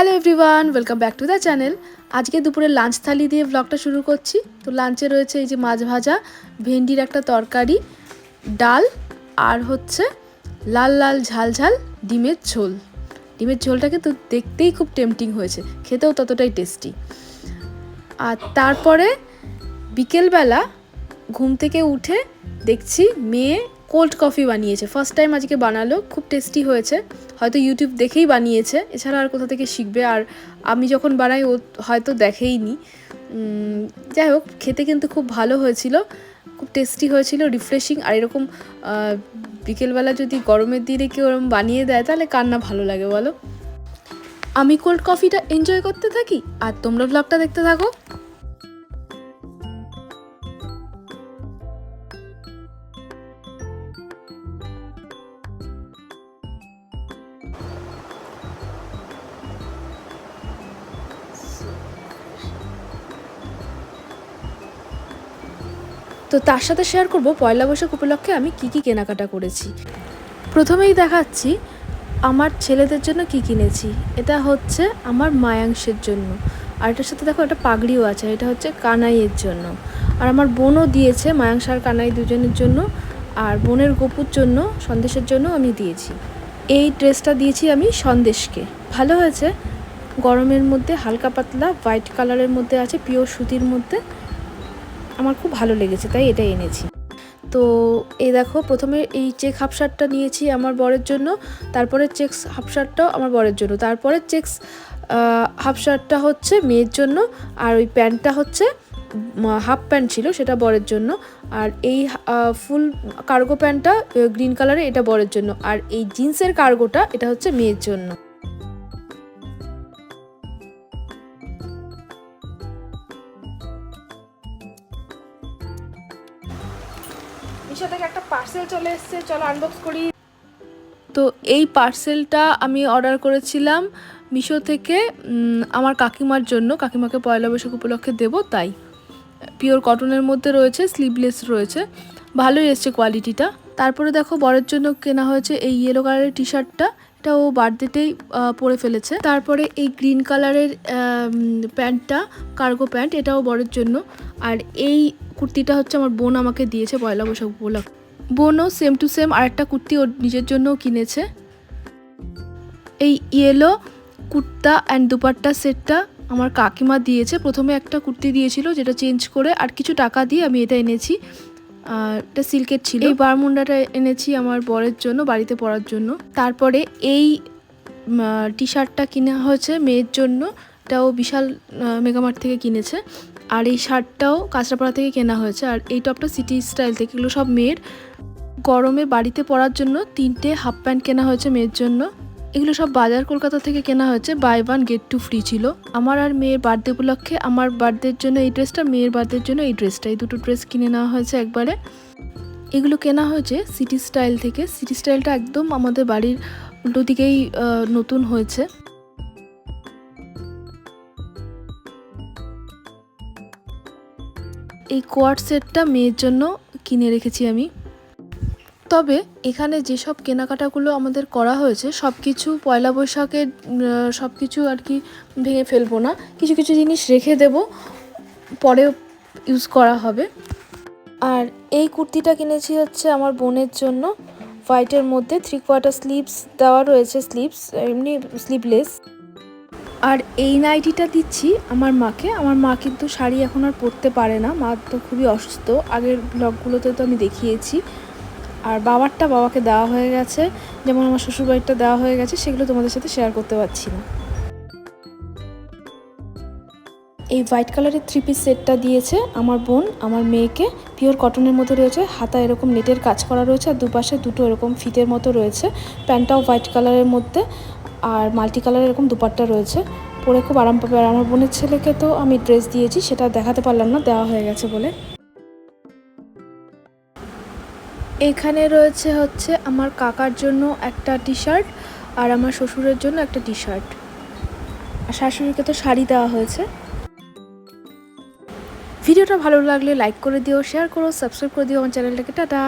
Hello everyone welcome back to the channel আজকে দুপুরে lunch থালি দিয়ে ব্লগটা শুরু করছি। তো লাঞ্চে রয়েছে এই যে মাছ ভাজা, ভেন্ডির একটা তরকারি, ডাল আর হচ্ছে লাল লাল ঝাল ঝাল ডিমের ঝোল। ডিমের ঝোলটাকে তো দেখতেই খুব টেম্পটিং হয়েছে, খেতেও ততটাই টেস্টি আর তারপরে বিকেলবেলা ঘুম থেকে উঠে দেখছি মেয়ে কোল্ড কফি বানিয়েছে। ফার্স্ট টাইম আজকে বানালো খুব টেস্টি হয়েছে। হয়তো ইউটিউব দেখেই বানিয়েছে এছাড়া আর কোথা থেকে শিখবে? আর আমি যখন বানাই ও হয়তো দেখেইনি। উম, যাই হোক খেতে কিন্তু খুব ভালো হয়েছিল খুব টেস্টি হয়েছিল রিফ্রেশিং আর এরকম বিকেলবেলা যদি গরমের দিনে কেউ ওরকম বানিয়ে দেয় তাহলে কার না ভালো লাগে বলো? আমি কোল্ড কফিটা এনজয় করতে থাকি? আর তোমরা ব্লগটা দেখতে থাকো। তো তার সাথে শেয়ার করব পয়লা বৈশাখ উপলক্ষে আমি কি কি কেনাকাটা করেছি। প্রথমেই দেখাচ্ছি আমার ছেলেদের জন্য কি কিনেছি। এটা হচ্ছে আমার মায়াংশের জন্য। আর এটার সাথে দেখো একটা পাগড়িও আছে, এটা হচ্ছে কানাইয়ের জন্য। আর আমার বোনও দিয়েছে, মায়াংশ আর কানাই দুজনের জন্য। আর বোনের গপুর জন্য, সন্দেশের জন্য আমি দিয়েছি। এই ড্রেসটা দিয়েছি আমি সন্দেশকে। ভালো হয়েছে। গরমের মধ্যে হালকা পাতলা হোয়াইট কালারের মধ্যে আছে পিওর সুতির মধ্যে। আমার খুব ভালো লেগেছে, তাই এটা এনেছি। তো এই দেখো, প্রথমে এই চেক হাফ শার্টটা নিয়েছি আমার বরের জন্য, তারপরে চেক্স হাফ শার্টটাও আমার বরের জন্য, তারপরে চেক্স হাফ শার্টটা হচ্ছে মেয়ের জন্য, আর ওই প্যান্টটা হচ্ছে হাফ প্যান্ট ছিল, সেটা বরের জন্য, আর এই ফুল কার্গো প্যান্টটা গ্রিন কালারে এটা বরের জন্য, আর এই জিন্সের কার্গোটা, এটা হচ্ছে মেয়ের জন্য। থেকে একটা পার্সেল চলে এসছে, চলো আনবক্স করি। তো এই পার্সেলটা আমি অর্ডার করেছিলাম মিশো থেকে আমার কাকিমার জন্য। কাকিমাকে পয়লা বৈশাখ উপলক্ষে দেব, তাই। পিওর কটনের মধ্যে রয়েছে স্লিভলেস রয়েছে। ভালোই এসছে কোয়ালিটিটা তারপরে দেখো বরের জন্য কেনা হয়েছে এই ইয়েলো কালারের টি শার্টটা এটা ও বার্থডেতেই পরে ফেলেছে। তারপরে এই গ্রিন কালারের প্যান্টটা কার্গো প্যান্ট এটাও বরের জন্য। আর এই কুর্তিটা হচ্ছে আমার বোন আমাকে দিয়েছে পয়লা বৈশাখ উপলক্ষে। বোনও সেম টু সেম আরেকটা কুর্তি ওর নিজের জন্যও কিনেছে। এই ইয়েলো কুর্তা অ্যান্ড দুপাট্টা সেটটা আমার কাকিমা দিয়েছে। প্রথমে একটা কুর্তি দিয়েছিল, যেটা চেঞ্জ করে আর কিছু টাকা দিয়ে আমি এটা এনেছি। আর এটা সিল্কের ছিল। এই বারমুন্ডাটা এনেছি আমার বরের জন্য বাড়িতে পরার জন্য। তারপরে এই টি শার্টটা কিনা হয়েছে মেয়ের জন্য। এটাও বিশাল মেগামার্ট থেকে কিনেছে। আর এই শার্টটাও কাঁচরাপাড়া থেকে কেনা হয়েছে। আর এই টপটা সিটি স্টাইল থেকে এগুলো সব মেয়ের। গরমে বাড়িতে পরার জন্য তিনটে হাফ প্যান্ট কেনা হয়েছে মেয়ের জন্য। এগুলো সব বাজার কলকাতা থেকে কেনা হয়েছে। Buy one get two free ছিল। আমার আর মেয়ের বার্থডে উপলক্ষে আমার বার্থডের জন্য এই ড্রেসটা মেয়ের বার্থডের জন্য এই ড্রেসটা এই দুটো ড্রেস কিনে নেওয়া হয়েছে একবারে। এগুলো কেনা হয়েছে সিটি স্টাইল থেকে। সিটি স্টাইলটা একদম আমাদের বাড়ির উল্টো দিকেই নতুন হয়েছে। এই কোয়ার্ড সেটটা মেয়ের জন্য কিনে রেখেছি আমি। তবে এখানে যেসব কেনাকাটাগুলো আমাদের করা হয়েছে সব কিছু পয়লা বৈশাখের সব কিছু আর কি ভেঙে ফেলব না। কিছু কিছু জিনিস রেখে দেব পরে ইউজ করা হবে। আর এই কুর্তিটা কিনেছি হচ্ছে আমার বোনের জন্য। হোয়াইটের মধ্যে থ্রি কোয়ার্টার স্লিভস দেওয়া রয়েছে স্লিভস এমনি স্লিভলেস আর এই নাইটিটা দিচ্ছি আমার মাকে। আমার মা কিন্তু শাড়ি এখন আর পরতে পারে না, মা তো খুবই অসুস্থ। আগের ব্লগগুলোতে তো আমি দেখিয়েছি। আর বাবারটা বাবাকে দেওয়া হয়ে গেছে, যেমন আমার শ্বশুরবাড়িটা দেওয়া হয়ে গেছে, সেগুলো তোমাদের সাথে শেয়ার করতে পারছি না। এই হোয়াইট কালারের থ্রি পিস সেটটা দিয়েছে আমার বোন, আমার মেয়েকে। পিওর কটনের মধ্যে রয়েছে, হাতা এরকম নেটের কাজ করা রয়েছে, আর দুপাশে দুটো এরকম ফিতের মতো রয়েছে। প্যান্টটাও হোয়াইট কালারের মধ্যে, আর মাল্টি কালারের এরকম দুপাট্টা রয়েছে। পরে খুব আরাম পাবে। আর আমার বোনের ছেলেকে তো আমি ড্রেস দিয়েছি, সেটা দেখাতে পারলাম না, দেওয়া হয়ে গেছে বলে। এখানে রয়েছে হচ্ছে আমার কাকার জন্য একটা টি শার্ট আর আমার শ্বশুরের জন্য একটা টি শার্ট আর শাশুড়িকে তো শাড়ি দেওয়া হয়েছে। ভিডিওটা ভালো লাগলে লাইক করে দিও শেয়ার করো সাবস্ক্রাইব করে দিও আমার চ্যানেলটাকে। টাটা!